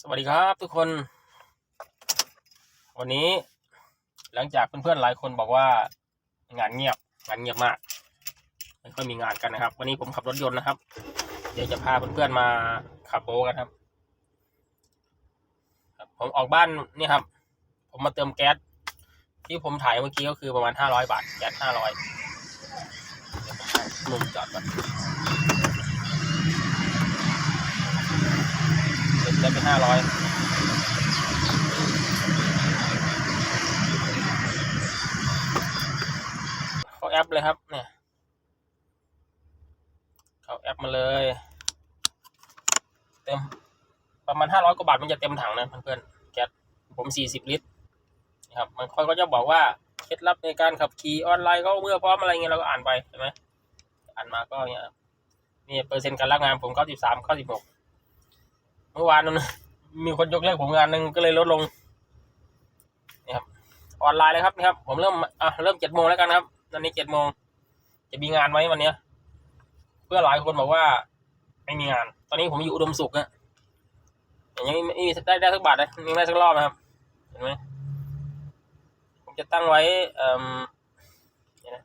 สวัสดีครับทุกคน วันนี้หลังจากเพื่อนๆหลายคนบอกว่า งานเงียบงานเงียบมากไม่ค่อยมีงานกันนะครับ วันนี้ผมขับรถยนต์นะครับ เดี๋ยวจะพาเพื่อนๆมาขับโบกันครับครับผมออกบ้านนี่ครับ ผมมาเติมแก๊สที่ผมถ่ายเมื่อกี้ก็คือประมาณห้าร้อยบาทแก๊สห้าร้อยมุมจอดก่อน ห้าร้อยเขาแอปเลยครับเนี่ยเขาแอปมาเลย เต็มประมาณห้าร้อยกว่าบาทมันจะเต็มถังนะเพื่อนๆแก๊สผมสี่สิบลิตรนะครับมันค่อยก็จะบอกว่าเคล็ดลับในการขับขี่ออนไลน์ก็เมื่อพร้อมอะไรเงี้ยเราก็อ่านไปใช่ไหมอ่านมาก็เนี่ยนี่เปอร์เซ็นต์การรับงานผมเก้าสิบสามเก้าสิบหกเมื่อวานนั้น มีคนยกเลิกผมงานหนึ่งก็เลยลดลงนี่ครับออนไลน์เลยครับนี่ครับผมเริ่มอะเริ่มเจ็ดโมงแล้วกันครับตอนนี้เจ็ดโมงจะมีงานไหมวันเนี้ย เพื่อหลายคนบอกว่า ไม่มีงาน ตอนนี้ผมอยู่อุดมสุขนะยังไม่ไม่ได้ได้สักบาทเลยยังไม่ได้สักรอบนะครับ เห็นไหมผมจะตั้งไว้เอ่อเดี๋ยวนะ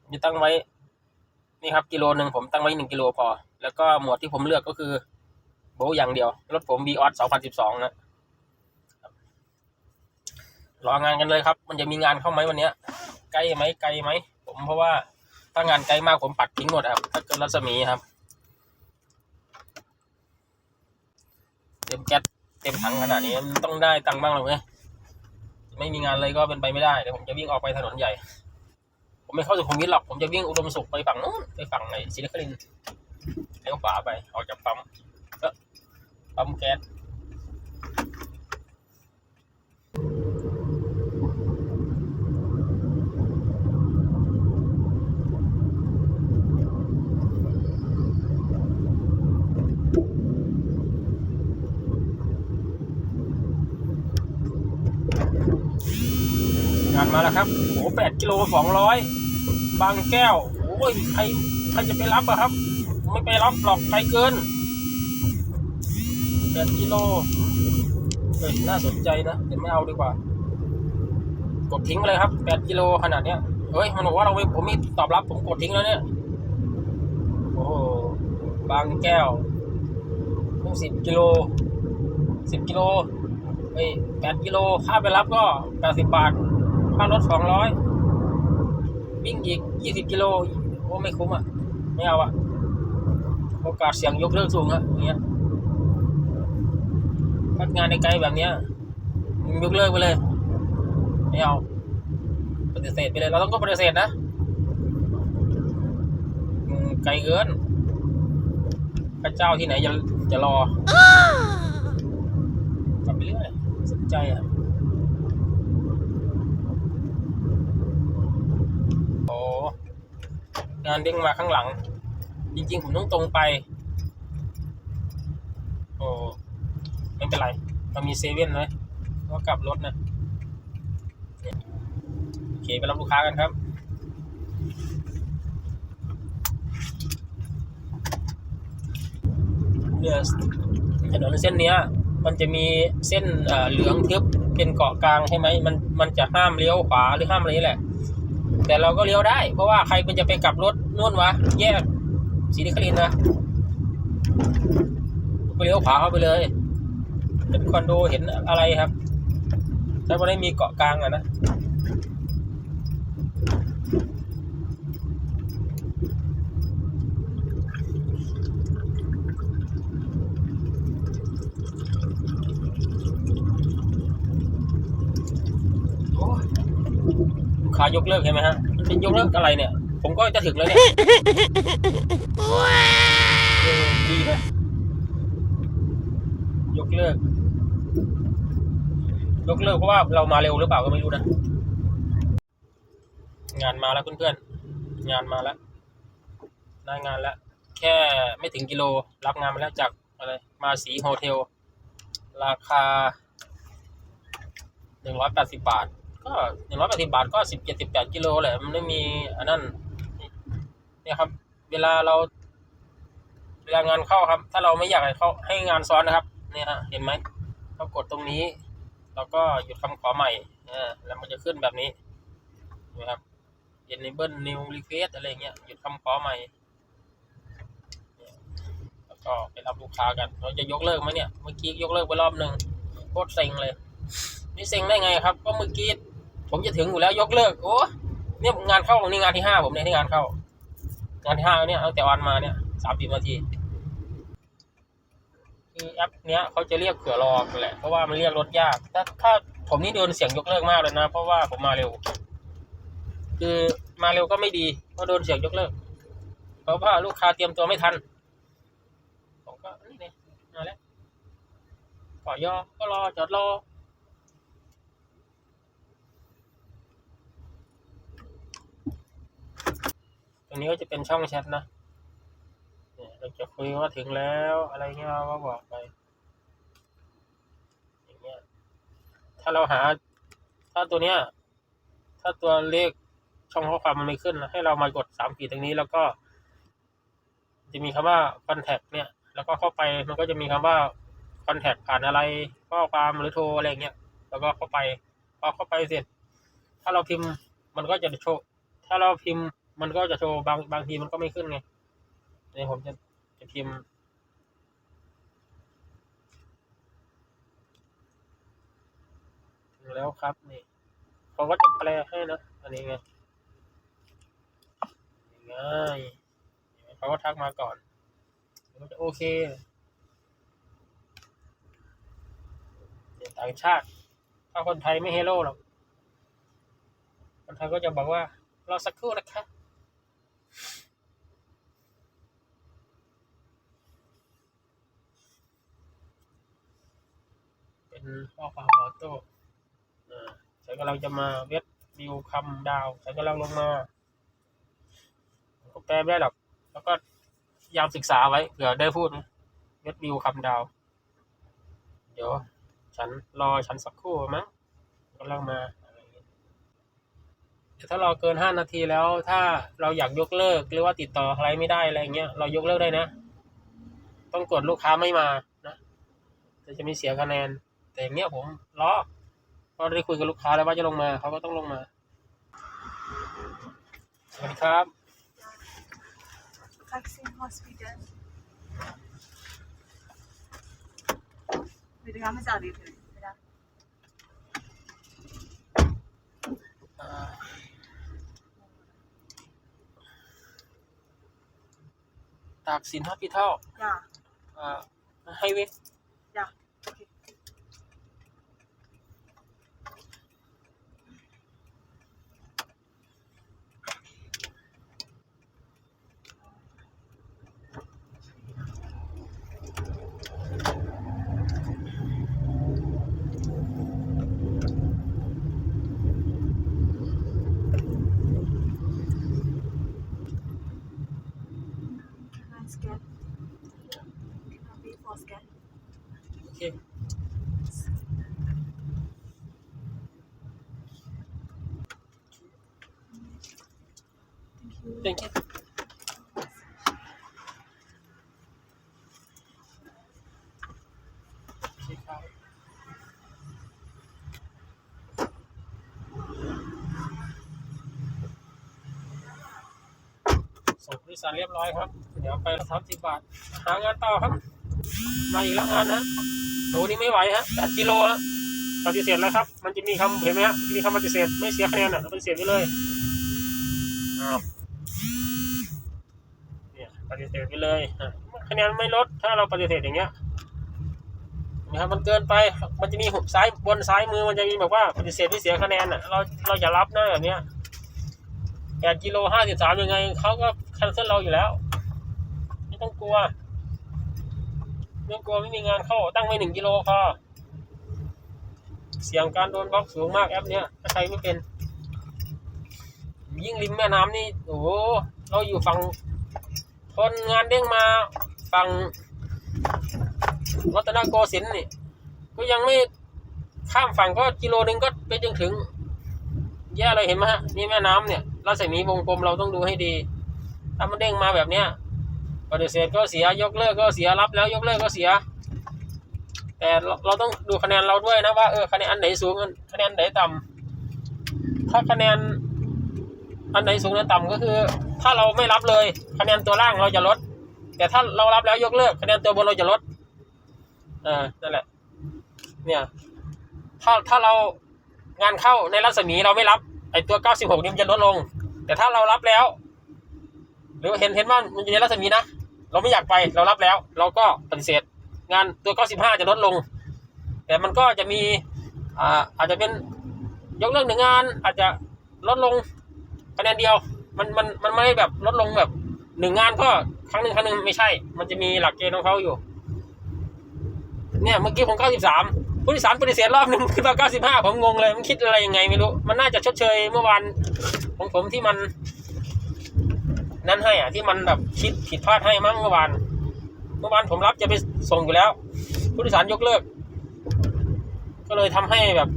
ผมจะตั้งไว้ นี่ครับ กิโลหนึ่งผมตั้งไว้หนึ่งกิโลพอ แล้วก็หมวดที่ผมเลือกก็คือโบอย่างเดียว รถผม v ีออสสองพันสิบสองนะรองานกันเลยครับ มันจะมีงานเข้าไหมวันเนี้ยใกล้ไหมไกลไหม ผมเพราะว่าถ้างานไกลมากผมปัดทิ้งหมดครับ ถ้าเกินรัศมีครับ เต็มแก๊สเต็มถังขนาดนี้มันต้องได้ตังค์บ้างหรอกเว้ยไม่มีงานเลยก็เป็นไปไม่ได้เดี๋ยวผมจะวิ่งออกไปถนนใหญ่ ผมไม่เข้าสุขุมวิทหรอก ผมจะวิ่งอุดมสุขไปฝั่งนู้นไปฝั่งไหนศรีนครินทร์ เลี้ยวขวาไปออกจากปั๊มก็ปั๊มแก๊สงานมาแล้วครับโอ้แปดกิโลสองร้อยบางแก้ว โอ้ยใครใครจะไปรับอะครับ ไม่ไปรับหรอกไกลเกินแปดกิโลเฮ้ยน่าสนใจนะเดี๋ยวไม่เอาดีกว่า กดทิ้งเลยครับแปดกิโลขนาดเนี้ยเฮ้ยมันบอกว่าเราไม่ผมมีตอบรับผมกดทิ้งแล้วเนี่ยโอ้โหบางแก้วต้องสิบกิโลสิบกิโลเฮ้ยแปดกิโลค่าไปรับก็แปดสิบบาทค่ารถสองร้อยวิ่งอีกยี่สิบกิโลโอ้ไม่คุ้มอะ ไม่เอาอะ โอกาสเสี่ยงยกเลิกสูงอะอย่างเงี้ยพักงานในไกลแบบเนี้ยยกเลิกไปเลยไม่เอาปฏิเสธไปเลย เราต้องก็ปฏิเสธนะไกลเกินพระเจ้าที่ไหนจะจะรอกลับไปเรื่อยสนใจอะโอ้งานเด้งมาข้างหลัง จริงๆ ผมต้องตรงไป โอ้ไม่เป็นไรเรามีเซเว่นเลยก็กลับรถนะ โอเค ไปรับลูกค้ากันครับเนี่ยถนนเส้นเนี้ย มันจะมีเส้นเอ่อเหลืองทึบเป็นเกาะกลางใช่ไหมมันมันจะห้ามเลี้ยวขวาหรือห้ามอะไรนี่แหละ แต่เราก็เลี้ยวได้ เพราะว่าใครมันจะไปกลับรถนู่นวะ แยก ศรีนครินนะก็เลี้ยวขวาเข้าไปเลยเป็นคอนโดเห็นอะไรครับ ถ้าไม่ได้มีเกาะกลางอะนะโอ้ยลูกค้ายกเลิกใช่ไหมฮะ เป็นยกเลิกอะไรเนี่ย ผมก็จะถึงแล้วเนี่ยเออดีไหมยกเลิก ยกเลิกเพราะว่าเรามาเร็วหรือเปล่าก็ไม่รู้นะ งานมาแล้วเพื่อนๆ งานมาแล้ว ได้งานแล้ว แค่ไม่ถึงกิโล รับงานมาแล้วจากอะไร มาสีโฮเทล ราคาหนึ่งร้อยแปดสิบบาท ก็หนึ่งร้อยแปดสิบาทก็สิบเจ็ดสิบแปดกิโลแหละ มันไม่มีอันนั้น เนี่ยครับ เวลาเรา เวลางานเข้าครับ ถ้าเราไม่อยากให้เขาให้งานซ้อนนะครับ เนี่ยฮะเห็นไหมเรากดตรงนี้ แล้วก็หยุดคำขอใหม่อ่าแล้วมันจะขึ้นแบบนี้นไหมครับ enable new request อะไรเงี้ยหยุดคำขอใหม่แล้วก็ไปรับลูกค้ากัน เราจะยกเลิกไหมเนี่ยเมื่อกี้ยกเลิกไปรอบหนึ่งโคตรเซ็งเลยนี่เซ็งได้ไงครับ ก็เมื่อกี้ผมจะถึงอยู่แล้วยกเลิกโอ้เนี่ยงานเข้านี่งานที่ห้าผมเนี่ยที่งานเข้า งานที่ห้าเนี่ยตั้งแต่วันมาเนี่ยสามสิบนาทีคือแอปเนี้ยเขาจะเรียกเผื่อรอกันแหละเพราะว่ามันเรียกรถยากถ้าถ้าผมนี่โดนเสียงยกเลิกมากเลยนะ เพราะว่าผมมาเร็ว คือมาเร็วก็ไม่ดีเพราะโดนเสียงยกเลิก เพราะว่าลูกค้าเตรียมตัวไม่ทันผมก็นี่ไงมาแล้วขอยอก็รอจอดรอ ตรงนี้ก็จะเป็นช่องแชทนะเนี่ยเราจะคุยว่าถึงแล้วอะไรเงี้ยเราบอกไป อย่างเงี้ย ถ้าเราหา ถ้าตัวเนี้ย ถ้าตัวเลขช่องข้อความมันไม่ขึ้น ให้เรามากดสามขีดตรงนี้แล้วก็ จะมีคำว่า contact เนี่ย แล้วก็เข้าไปมันก็จะมีคำว่า contact ผ่านอะไรข้อความหรือโทรอะไรเงี้ย แล้วก็เข้าไป พอเข้าไปเสร็จ ถ้าเราพิมพ์มันก็จะโชว์ ถ้าเราพิมพ์ มันก็จะโชว์บางบางทีมันก็ไม่ขึ้นไงเนี่ยวผมจะจะพิมพ์แล้วครับนี่เขาก็จะแปลให้นะอันนี้ไงง่ายเขาก็ทักมาก่อนมันจะโอเคเดี๋ยวต่างชาติ ถ้าคนไทยไม่เฮโร่หรอกคนไทยก็จะบอกว่ารอสักครู่นะคะ เป็นข้อความออโต้อ่าฉันกำลังจะมาเวทดิวคำดาวฉันกำลังลงมาผมก็แปลไม่ได้หรอก แล้วก็ยามศึกษาไว้เผื่อได้พูดนะเวทดิวคำดาว เดี๋ยว ฉันรอฉันสักครู่มั้งกำลังมาถ้าเราเกินห้านาทีแล้ว ถ้าเราอยากยกเลิกหรือว่าติดต่อใครไม่ได้อะไรเงี้ยเรายกเลิกได้นะ ต้องกดลูกค้าไม่มานะแต่จะมีเสียคะแนน แต่อย่างเงี้ยผมล้อเพราะได้คุยกับลูกค้าแล้วว่าจะลงมาเขาก็ต้องลงมาสวัสดีครับตากสินฮอสพิทัลอ่าไฮเว้ Thank you. thank you โอเคครับส่งผู้โดยสารเรียบร้อยครับ เดี๋ยวไปสามสิบบาท หางานต่อครับ มาอีกแล้วงานนะโหนี่ไม่ไหวฮะแปดกิโลฮะปฏิเสธแล้วครับ มันจะมีคำเห็นไหมฮะมีคำปฏิเสธไม่เสียคะแนนอะปฏิเสธไปเลย เนี่ยปฏิเสธไปเลยคะแนนไม่ลดถ้าเราปฏิเสธอย่างเงี้ยนะครับมันเกินไปมันจะมีหุบซ้ายบนซ้ายมือมันจะมีแบบว่าปฏิเสธไม่เสียคะแนนอะเราเราอย่ารับนะแบบเนี้ยแปดกิโลห้าสิบสามยังไงเขาก็คันเซิลเราอยู่แล้วไม่ต้องกลัวไม่องกลัวไม่มีงานเข้าตั้งไว้หนึ่งกิโลพอเสี่ยงการโดนบล็อกสูงมากแอปเนี้ยถ้าใช้ไม่เป็น ยิ่งริมแม่น้ำนี่โอ้โหเราอยู่ฝั่งทนงานเด้งมาฝั่งรัตนโกสินทร์นี่ ก็ยังไม่ข้ามฝั่งก็กิโลนึงก็ไปจนถึง แย่เลยเห็นไหมฮะนี่แม่น้ำเนี่ยรัศมีวงกลมเราต้องดูให้ดี ถ้ามันเด้งมาแบบเนี้ยปฏิเสธก็เสียยกเลิกก็เสียรับแล้วยกเลิกก็เสีย แต่เราเราต้องดูคะแนนเราด้วยนะว่าเออคะแนนอันไหนสูงคะแนนไหนต่ำถ้าคะแนน อันไหนสูงอันต่ำก็คือ ถ้าเราไม่รับเลยคะแนนตัวล่างเราจะลด แต่ถ้าเรารับแล้วยกเลิกคะแนนตัวบนเราจะลดเออนั่นแหละ เนี่ยถ้าถ้าเรางานเข้าในรัศมีเราไม่รับไอตัว 96 นี่มันจะลดลง แต่ถ้าเรารับแล้ว หรือเห็นเห็นว่ามันอยู่ในรัศมีนะเราไม่อยากไปเรารับแล้ว เราก็ปฏิเสธ งานตัว 95 จะลดลง แต่มันก็จะมีอ่าอาจจะเป็นยกเลิกหนึ่งงานอาจจะลดลง คะแนนเดียวมันมันมันไม่แบบลดลงแบบหนึ่งงานก็ครั้งหนึ่งครั้งหนึ่งไม่ใช่ มันจะมีหลักเกณฑ์ของเขาอยู่ เนี่ยเมื่อกี้ผม93ผู้โดยสารปฏิเสธรอบหนึ่งขึ้นมา95ผมงงเลย มันคิดอะไรยังไงไม่รู้ มันน่าจะชดเชยเมื่อวานของผมที่มัน นั่นให้อะ ที่มันแบบคิดผิดพลาดให้มั้งเมื่อวาน เมื่อวานผมรับจะไปส่งอยู่แล้ว ผู้โดยสารยกเลิก ก็เลยทำให้แบบ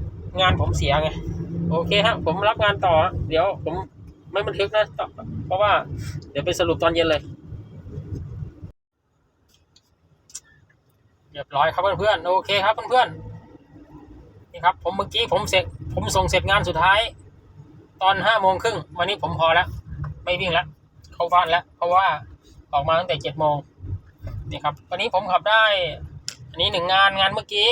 งานผมเสียไง โอเคฮะ ผมรับงานต่อ เดี๋ยวผม ไม่บันทึกนะเพราะว่าเดี๋ยวไปสรุปตอนเย็นเลยเรียบร้อยครับเพื่อนๆโอเคครับเพื่อนๆนี่ครับ ผมเมื่อกี้ผมเสร็จ ผมส่งเสร็จงานสุดท้าย ตอนห้าโมงครึ่งวันนี้ผมพอแล้ว ไม่วิ่งแล้วเข้าบ้านแล้ว เพราะว่าออกมาตั้งแต่เจ็ดโมงนี่ครับ วันนี้ผมขับได้ อันนี้หนึ่งงานงานเมื่อกี้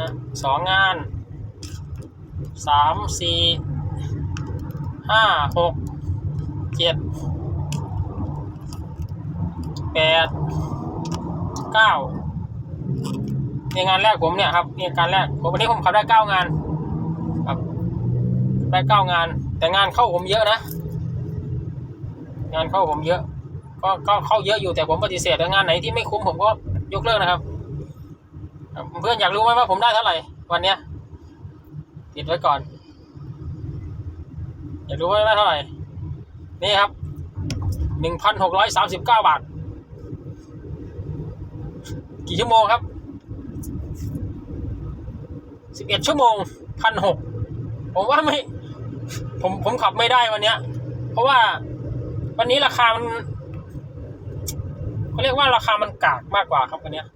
นะสองงาน สามสี่ห้าหกเจ็ดแปดเก้าในงานแรกผมเนี่ยครับในการแรกผมวันนี้ผมขับได้เก้างานครับได้เก้างาน แต่งานเข้าผมเยอะนะ งานเข้าผมเยอะ ก็ก็เข้าเยอะอยู่แต่ผมปฏิเสธงานไหนที่ไม่คุ้มผมก็ยกเลิกนะครับ เพื่อนอยากรู้ไหมว่าผมได้เท่าไหร่วันเนี้ย ติดไว้ก่อน อยากรู้ไหมได้เท่าไหร่นี่ครับหนึ่งพันหกร้อยสามสิบเก้าบาท กี่ชั่วโมงครับสิบเอ็ดชั่วโมงพันหกผมว่าไม่ ผมผมขับไม่ได้วันเนี้ย เพราะว่าวันนี้ราคามันเขาเรียกว่าราคามันกากมากกว่าครับวันเนี้ย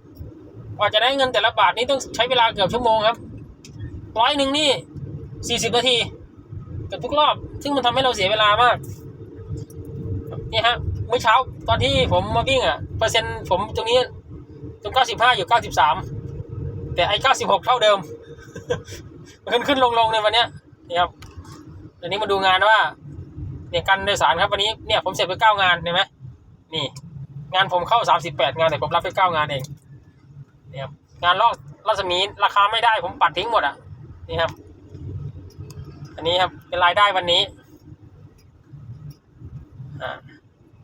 กว่าจะได้เงินแต่ละบาทนี่ต้องใช้เวลาเกือบชั่วโมงครับ ร้อยหนึ่งนี่สี่สิบนาทีกือบทุกรอบ ซึ่งมันทำให้เราเสียเวลามากนี่ฮะเมื่อเช้าตอนที่ผมมาวิ่งอะเปอร์เซ็นต์ผมตรงนี้ตรงเก้าสิบห้าอยู่เก้าสิบสามแต่ไอ้เก้าสิบหกเท่าเดิม มันขึ้นขึ้นลงลงในวันเนี้ยนี่ครับอันนี้มาดูงานว่าเนี่ยการโดยสารครับวันนี้เนี่ยผมเสร็จไปเก้างานเห็นไหมนี่ งานผมเข้าสามสิบแปดงานแต่ผมรับไปเก้างานเองเนี่ยครับงานลอกรัศมีราคาไม่ได้ผมปัดทิ้งหมดอะ นี่ครับ อันนี้ครับเป็นรายได้วันนี้อ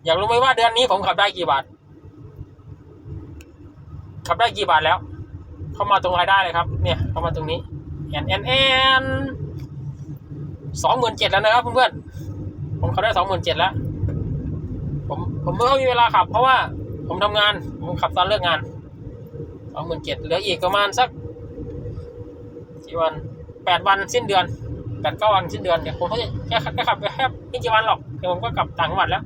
อยากรู้ไหมว่าเดือนนี้ผมขับได้กี่บาท ขับได้กี่บาทแล้ว เข้ามาตรงรายได้เลยครับ เนี่ย เข้ามาตรงนี้แอนแอนแอนสองหมื่นเจ็ดแล้วนะครับเพื่อนๆผมขับได้สองหมื่นเจ็ดแล้ว ผมผมไม่ค่อยมีเวลาขับ เพราะว่าผมทำงาน ผมขับตอนเลิกงานสองหมื่นเจ็ดเหลืออีกประมาณสักกี่วัน แปดวันสิ้นเดือนแปดเก้าวันสิ้นเดือนเดี๋ยวผมก็จะแค่แค่ขับไปแค่ไม่กี่วันหรอกเดี๋ยวผมก็กลับต่างจังหวัดแล้ว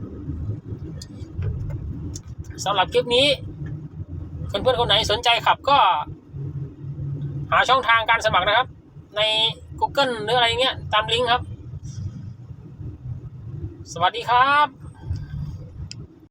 สำหรับคลิปนี้เพื่อนๆคนไหนสนใจขับก็ หาช่องทางการสมัครนะครับ ใน Google หรืออะไรเงี้ยตามลิงก์ครับ สวัสดีครับ